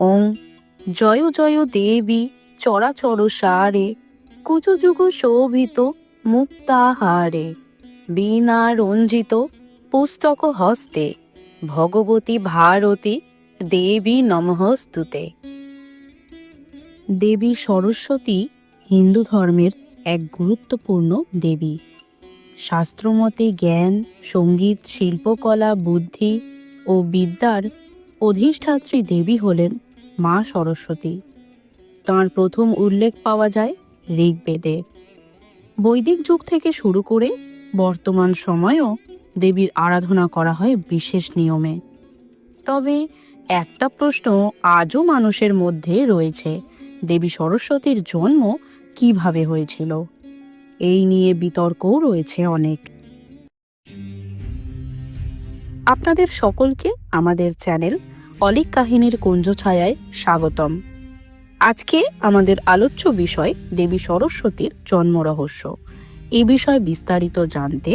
ওং। জয় জয় দেবী, চরাচর সারে কুচযুগ শোভিত মুক্তাহারে। বীণা রঞ্জিত পুস্তক হস্তে, ভগবতী ভারতী দেবী নমঃস্তুতে। দেবী সরস্বতী হিন্দু ধর্মের এক গুরুত্বপূর্ণ দেবী। শাস্ত্রমতে জ্ঞান, সংগীত, শিল্পকলা, বুদ্ধি ও বিদ্যার অধিষ্ঠাত্রী দেবী হলেন মা সরস্বতী। তাঁর প্রথম উল্লেখ পাওয়া যায় ঋগ্বেদে। বৈদিক যুগ থেকে শুরু করে বর্তমান সময়েও দেবীর আরাধনা করা হয় বিশেষ নিয়মে। তবে একটা প্রশ্ন আজও মানুষের মধ্যে রয়েছে, দেবী সরস্বতীর জন্ম কীভাবে হয়েছিল? এই নিয়ে বিতর্কও রয়েছে অনেক। আপনাদের সকলকে আমাদের চ্যানেল অলিক কাহিনীর কুঞ্জ ছায়ায় স্বাগতম। আজকে আমাদের আলোচ্য বিষয় দেবী সরস্বতীর জন্ম রহস্য। এই বিষয়ে বিস্তারিত জানতে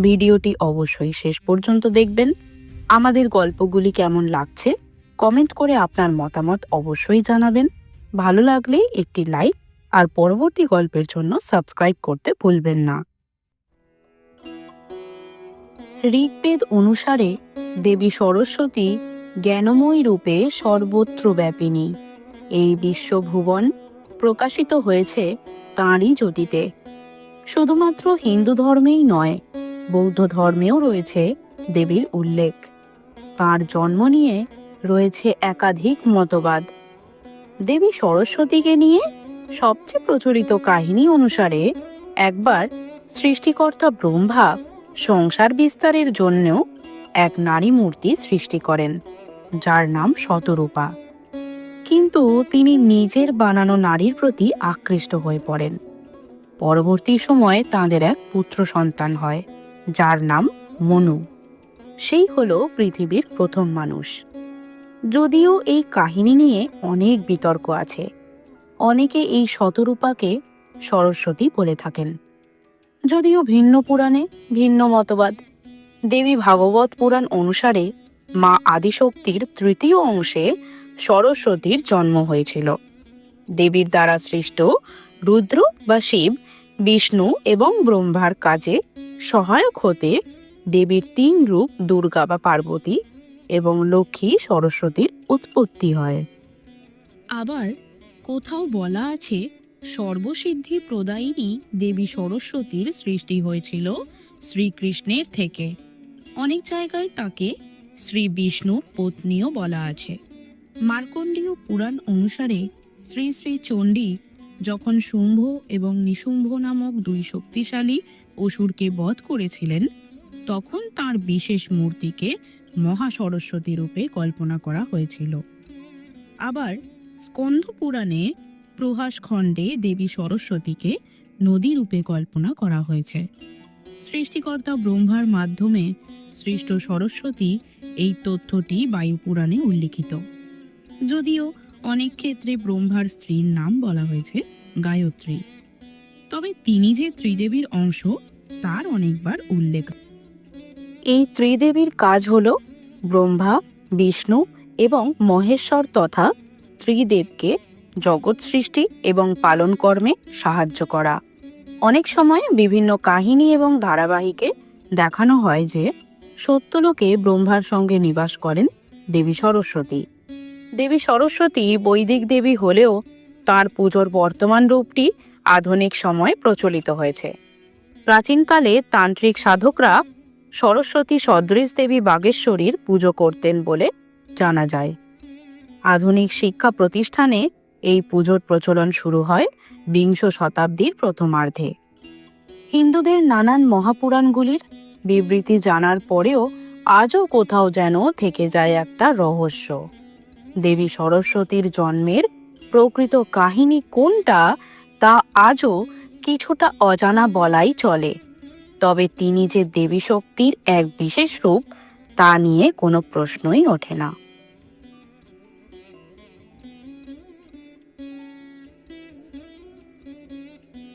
ভিডিওটি অবশ্যই শেষ পর্যন্ত দেখবেন। আমাদের গল্পগুলি কেমন লাগছে কমেন্ট করে আপনার মতামত অবশ্যই জানাবেন। ভালো লাগলে একটি লাইক আর পরবর্তী গল্পের জন্য সাবস্ক্রাইব করতে ভুলবেন না। ঋগ্বেদ অনুসারে দেবী সরস্বতী জ্ঞানময়ী রূপে সর্বত্র ব্যাপিনী এই বিশ্বভুবন প্রকাশিত হয়েছে তাঁরই জ্যোতিতে। শুধুমাত্র হিন্দু ধর্মেই নয়, বৌদ্ধ ধর্মেও রয়েছে দেবীর উল্লেখ। তার জন্ম নিয়ে রয়েছে একাধিক মতবাদ। দেবী সরস্বতীকে নিয়ে সবচেয়ে প্রচলিত কাহিনী অনুসারে একবার সৃষ্টিকর্তা ব্রহ্মা সংসার বিস্তারের জন্যও এক নারী মূর্তি সৃষ্টি করেন, যার নাম শতরূপা। কিন্তু তিনি নিজের বানানো নারীর প্রতি আকৃষ্ট হয়ে পড়েন। পরবর্তী সময়ে তাঁদের এক পুত্র সন্তান হয়, যার নাম মনু। সেই হলো পৃথিবীর প্রথম মানুষ। যদিও এই কাহিনী নিয়ে অনেক বিতর্ক আছে। অনেকে এই শতরূপাকে সরস্বতী বলে থাকেন। যদিও ভিন্ন পুরাণে ভিন্ন মতবাদ দেবী ভাগবত পুরাণ অনুসারে মা আদিশক্তির তৃতীয় অংশে সরস্বতীর জন্ম হয়েছিল। দেবীর দ্বারা সৃষ্ট রুদ্র বা শিব, বিষ্ণু এবং ব্রহ্মার কাজে সহায়ক হতে দেবীর তিন রূপ দুর্গা বা পার্বতী এবং লক্ষ্মী সরস্বতীর উৎপত্তি হয়। আবার কোথাও বলা আছে, সর্বসিদ্ধি প্রদায়িনী দেবী সরস্বতীর সৃষ্টি হয়েছিল শ্রীকৃষ্ণের থেকে। অনেক জায়গায় তাকে শ্রী বিষ্ণুর পত্নীও বলা আছে। মার্কণ্ডীয় পুরাণ অনুসারে শ্রী শ্রী চণ্ডী যখন শুম্ভ এবং নিশুম্ভ নামক দুই শক্তিশালী অসুরকে বধ করেছিলেন, তখন তার বিশেষ মূর্তিকে মহা সরস্বতী রূপে কল্পনা করা হয়েছিল। আবার স্কন্ধ পুরাণে প্রহাস খণ্ডে দেবী সরস্বতীকে নদী রূপে কল্পনা করা হয়েছে। সৃষ্টিকর্তা ব্রহ্মার মাধ্যমে সৃষ্ট সরস্বতী এই তথ্যটি বায়ুপুরাণে উল্লিখিত। যদিও অনেক ক্ষেত্রে ব্রহ্মার স্ত্রীর নাম বলা হয়েছে গায়ত্রী। তবে তিনি যে ত্রিদেবীর অংশ, তার অনেকবার উল্লেখ। এই ত্রিদেবীর কাজ হল ব্রহ্মা, বিষ্ণু এবং মহেশ্বর তথা ত্রিদেবকে জগৎ সৃষ্টি এবং পালন কর্মে সাহায্য করা। অনেক সময় বিভিন্ন কাহিনী এবং ধারাবাহিকে দেখানো হয় যে সত্যলোকে ব্রহ্মার সঙ্গে নিবাস করেন দেবী সরস্বতী। দেবী সরস্বতী বৈদিক দেবী হলেও তার পুজোর বর্তমান রূপটি আধুনিক সময়ে প্রচলিত হয়েছে। প্রাচীনকালে তান্ত্রিক সাধকরা সরস্বতী সদৃশ দেবী বাগেশ্বরীর পুজো করতেন বলে জানা যায়। আধুনিক শিক্ষা প্রতিষ্ঠানে এই পুজোর প্রচলন শুরু হয় বিংশ শতাব্দীর প্রথমার্ধে। হিন্দুদের নানান মহাপুরাণগুলির বিবৃতি জানার পরেও আজও কোথাও যেন থেকে যায় একটা রহস্য। দেবী সরস্বতীর জন্মের প্রকৃত কাহিনী কোনটা তা আজও কিছুটা অজানা বলাই চলে। তবে তিনি যে দেবী শক্তির এক বিশেষ রূপ, তা নিয়ে কোনো প্রশ্নই ওঠে না।